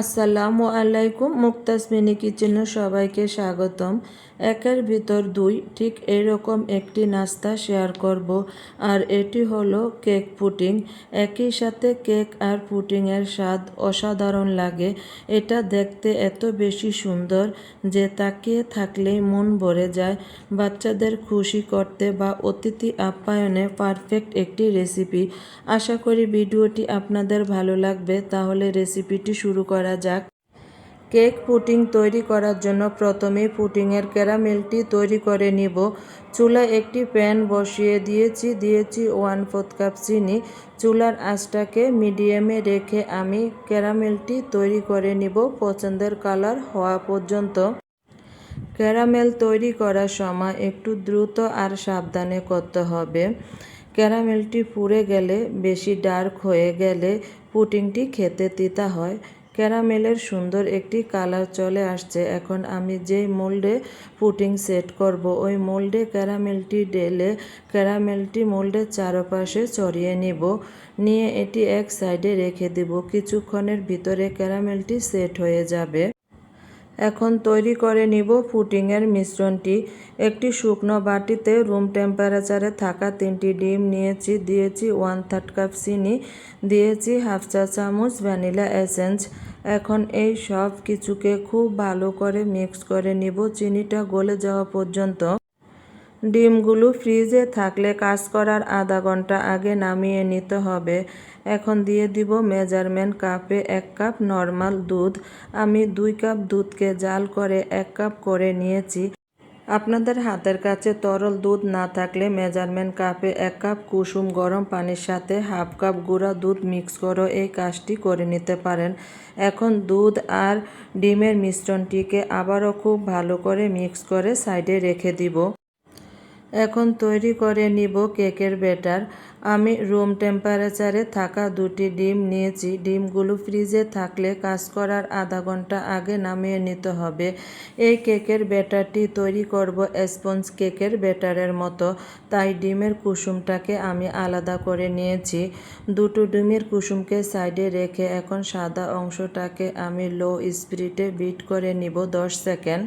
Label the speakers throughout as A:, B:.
A: আসসালামু আলাইকুম মুক্তাস মিনি কিচেনে সবাইকে স্বাগতম। একের ভিতর দুই, ঠিক এরকম একটি নাস্তা শেয়ার করব। আর এটি হলো কেক পুটিং। একই সাথে কেক আর পুটিংয়ের স্বাদ অসাধারণ লাগে। এটা দেখতে এত বেশি সুন্দর যে তাকিয়ে থাকলেই মন ভরে যায়। বাচ্চাদের খুশি করতে বা অতিথি আপ্যায়নে পারফেক্ট একটি রেসিপি। আশা করি ভিডিওটি আপনাদের ভালো লাগবে, তাহলে রেসিপিটি শুরু করা যাক। কেক পুটিং তৈরি করার জন্য প্রথমে পুটিংয়ের ক্যারামেলটি তৈরি করে নিব। চুলায় একটি প্যান বসিয়ে দিয়েছি দিয়েছি ওয়ান ফোর্থ কাপ চিনি। চুলার আঁচটাকে মিডিয়ামে রেখে আমি ক্যারামেলটি তৈরি করে নিব পছন্দের কালার হওয়া পর্যন্ত। ক্যারামেল তৈরি করার সময় একটু দ্রুত আর সাবধানে করতে হবে। ক্যারামেলটি পুড়ে গেলে, বেশি ডার্ক হয়ে গেলে পুটিংটি খেতে তিতা হয়। ক্যারামেলের সুন্দর একটি কালার চলে আসছে। এখন আমি যেই মোল্ডে পুটিং সেট করব, ওই মোল্ডে ক্যারামেলটি ডেলে ক্যারামেলটি মোল্ডের চারপাশে চড়িয়ে নিব। নিয়ে এটি এক সাইডে রেখে দিব। কিছুক্ষণের ভিতরে ক্যারামেলটি সেট হয়ে যাবে। এখন তৈরি করে নিব পুটিংয়ের মিশ্রণটি। একটি শুকনো বাটিতে রুম টেম্পারেচারে থাকা তিনটি ডিম নিয়েছি, দিয়েছি ওয়ান থার্ড কাপ চিনি, দিয়েছি হাফ চা চামচ ভ্যানিলা এসেন্স। এখন এই সব কিছুকে খুব ভালো করে মিক্স করে নিব। চিনিটা গলে যাওয়া পর্যন্ত ডিমগুলো ফ্রিজে থাকলে কাজ করার আধা ঘণ্টা আগে নামিয়ে নিতে হবে। এখন দিয়ে দিব মেজারমেন্ট কাপে এক কাপ নর্মাল দুধ। আমি দুই কাপ দুধকে জাল করে এক কাপ করে নিয়েছি। আপনাদের হাতের কাছে তরল দুধ না থাকলে মেজারমেন্ট কাপে এক কাপ কুসুম গরম পানির সাথে হাফ কাপ গুঁড়া দুধ মিক্স করে এই কাজটি করে নিতে পারেন। এখন দুধ আর ডিমের মিশ্রণটিকে আবারও খুব ভালো করে মিক্স করে সাইডে রেখে দিব। এখন তৈরি করে নিব কেকের ব্যাটার। আমি রুম টেম্পারেচারে থাকা দুটি ডিম নিয়েছি। ডিমগুলো ফ্রিজে থাকলে কাজ করার আধা ঘণ্টা আগে নামিয়ে নিতে হবে। এই কেকের ব্যাটারটি তৈরি করব স্পঞ্জ কেকের ব্যাটারের মতো। তাই ডিমের কুসুমটাকে আমি আলাদা করে নিয়েছি। দুটো ডিমের কুসুমকে সাইডে রেখে এখন সাদা অংশটাকে আমি লো স্পিরিটে বিট করে নিব দশ সেকেন্ড।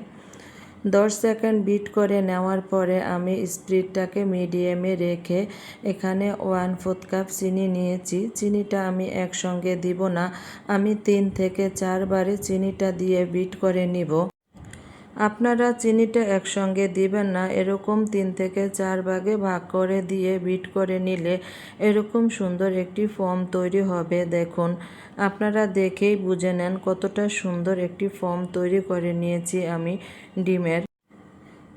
A: দশ সেকেন্ড বিট করে নেওয়ার পরে আমি স্প্রিডটাকে মিডিয়ামে রেখে এখানে ওয়ান ফোর্থ কাপ চিনি নিয়েছি। চিনিটা আমি একসঙ্গে দিব না। আমি তিন থেকে চারবারে চিনিটা দিয়ে বিট করে নিব। আপনারা চিনিটা একসঙ্গে দিবেন না, এরকম তিন থেকে চার ভাগে ভাগ করে দিয়ে বিট করে নিলে এরকম সুন্দর একটি ফর্ম তৈরি হবে। দেখুন, আপনারা দেখেই বুঝে নেন কতটা সুন্দর একটি ফর্ম তৈরি করে নিয়েছি আমি ডিমের।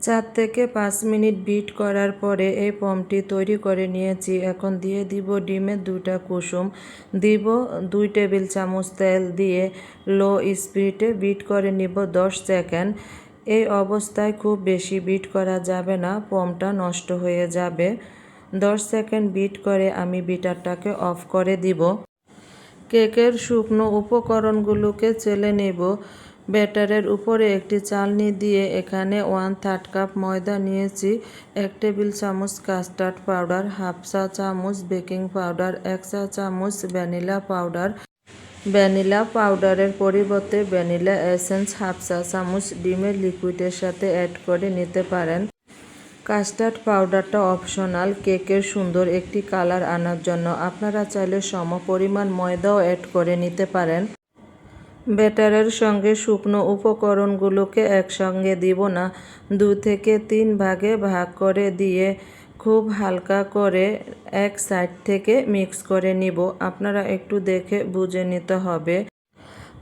A: চার থেকে পাঁচ মিনিট বিট করার পরে এই ফর্মটি তৈরি করে নিয়েছি। এখন দিয়ে দিব ডিমের দুটা কুসুম। দিব দুই টেবিল চামচ তেল দিয়ে লো স্পিডে বিট করে নিব দশ সেকেন্ড। এই অবস্থায় খুব বেশি বিট করা যাবে না পমটা নষ্ট হয়ে যাবে। দশ সেকেন্ড বিট করে আমি বিটারটাকে অফ করে দিব। কেকের শুকনো উপকরণগুলোকে চেলে নেব। ব্যাটারের উপরে একটি চালনি দিয়ে এখানে ওয়ান থার্ড কাপ ময়দা নিয়েছি, এক টেবিল চামচ কাস্টার্ড পাউডার হাফ চা চামচ বেকিং পাউডার এক চা চামচ ভ্যানিলা পাউডার ভ্যানিলা পাউডারের পরিবর্তে ভ্যানিলা এসেন্স হাফ চা চামচ ডিমের লিকুইডের সাথে অ্যাড করে নিতে পারেন। কাস্টার্ড পাউডারটা অপশনাল, কেকের সুন্দর একটি কালার আনার জন্য। আপনারা চাইলে সম পরিমাণ ময়দাও অ্যাড করে নিতে পারেন। ব্যাটারের সঙ্গে শুকনো উপকরণগুলোকে একসঙ্গে দিব না। দু থেকে তিন ভাগে ভাগ করে দিয়ে খুব হালকা করে এক সাইড থেকে মিক্স করে নিব। আপনারা একটু দেখে বুঝে নিতে হবে।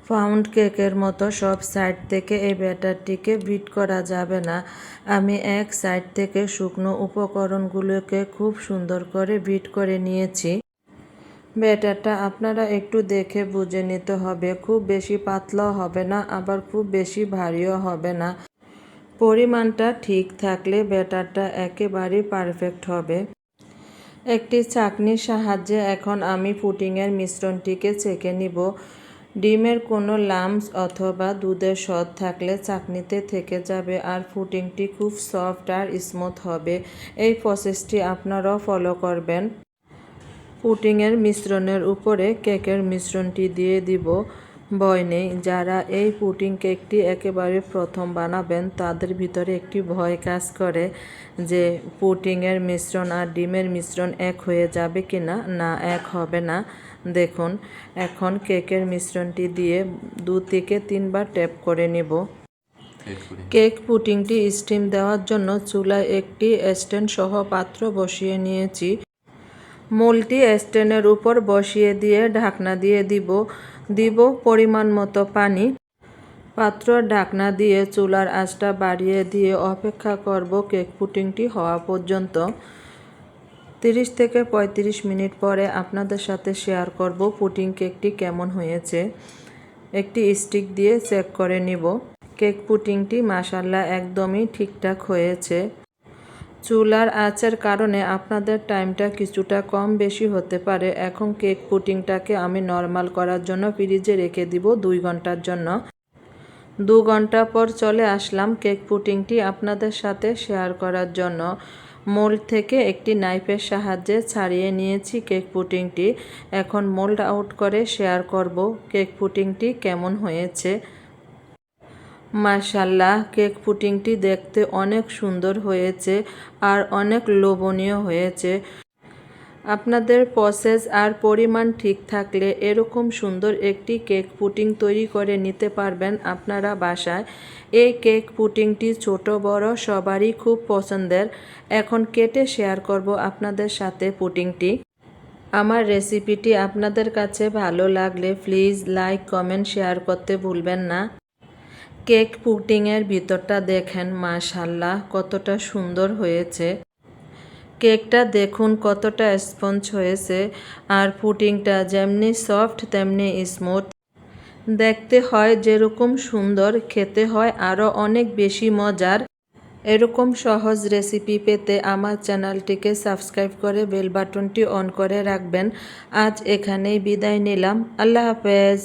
A: পাউন্ড কেকের মতো সব সাইড থেকে এই ব্যাটারটিকে বিট করা যাবে না। আমি এক সাইড থেকে শুকনো উপকরণগুলোকে খুব সুন্দর করে বিট করে নিয়েছি। ব্যাটারটা আপনারা একটু দেখে বুঝে নিতে হবে। খুব বেশি পাতলাও হবে না, আবার খুব বেশি ভারীও হবে না। পরিমাণটা ঠিক থাকলে ব্যাটারটা একেবারেই পারফেক্ট হবে। একটি চাকনির সাহায্যে এখন আমি পুটিংয়ের মিশ্রণটিকে চেকে নিব। ডিমের কোনো লামস অথবা দুধের সদ থাকলে চাকনিতে থেকে যাবে আর ফুটিংটি খুব সফট আর স্মুথ হবে। এই প্রসেসটি আপনারাও ফলো করবেন। পুটিংয়ের মিশ্রণের উপরে কেকের মিশ্রণটি দিয়ে দিব। ভয় নেই। যারা এই পুটিং কেকটি একেবারে প্রথম বানাবেন তাদের ভিতরে একটি ভয় কাজ করে যে পুটিংয়ের মিশ্রণ আর ডিমের মিশ্রণ এক হয়ে যাবে কি না না এক হবে না। দেখুন এখন কেকের মিশ্রণটি দিয়ে দু থেকে তিনবার ট্যাপ করে নেব। কেক পুটিংটি স্টিম দেওয়ার জন্য চুলায় একটি স্ট্যান্ড সহ পাত্র বসিয়ে নিয়েছি। মূলটি স্ট্যান্ডের উপর বসিয়ে দিয়ে ঢাকনা দিয়ে দিব। দিব পরিমাণ মতো পানি। পাত্র ঢাকনা দিয়ে চুলার আঁচটা বাড়িয়ে দিয়ে অপেক্ষা করব কেক পুটিংটি হওয়া পর্যন্ত। তিরিশ থেকে পঁয়ত্রিশ মিনিট পরে আপনাদের সাথে শেয়ার করব পুটিং কেকটি কেমন হয়েছে। একটি স্টিক দিয়ে চেক করে নিব। কেক পুটিংটি মাসাল্লাহ একদমই ঠিকঠাক হয়েছে। চুলার আঁচের কারণে আপনাদের টাইমটা কিছুটা কম বেশি হতে পারে। এখন কেক পুটিংটাকে আমি নর্মাল করার জন্য ফ্রিজে রেখে দিব দুই ঘণ্টার জন্য। দু ঘণ্টা পর চলে আসলাম কেক পুটিংটি আপনাদের সাথে শেয়ার করার জন্য। মোল্ড থেকে একটি নাইফের সাহায্যে ছাড়িয়ে নিয়েছি কেক পুটিংটি। এখন মোল্ড আউট করে শেয়ার করব কেক পুটিংটি কেমন হয়েছে। মাশাল্লাহ, কেক পুটিংটি দেখতে অনেক সুন্দর হয়েছে আর অনেক লোভনীয় হয়েছে। আপনাদের প্রসেস আর পরিমাণ ঠিক থাকলে এরকম সুন্দর একটি কেক পুটিং তৈরি করে নিতে পারবেন আপনারা বাসায়। এই কেক পুটিংটি ছোট, বড়, সবারই খুব পছন্দের। এখন কেটে শেয়ার করব আপনাদের সাথে পুটিংটি। আমার রেসিপিটি আপনাদের কাছে ভালো লাগলে প্লিজ লাইক, কমেন্ট, শেয়ার করতে ভুলবেন না। কেক পুটিংয়ের ভিতরটা দেখেন মাশাল্লাহ কতটা সুন্দর হয়েছে। কেকটা দেখুন, কতটা স্পঞ্জ হয়েছে, আর পুটিংটা যেমনি সফট, তেমনি স্মুথ। দেখতে হয় যেরকম সুন্দর, খেতে হয় আরও অনেক বেশি মজার। এরকম সহজ রেসিপি পেতে আমার চ্যানেলটিকে সাবস্ক্রাইব করে বেল বাটনটি অন করে রাখবেন। আজ এখানেই বিদায় নিলাম। আল্লাহ হাফেজ।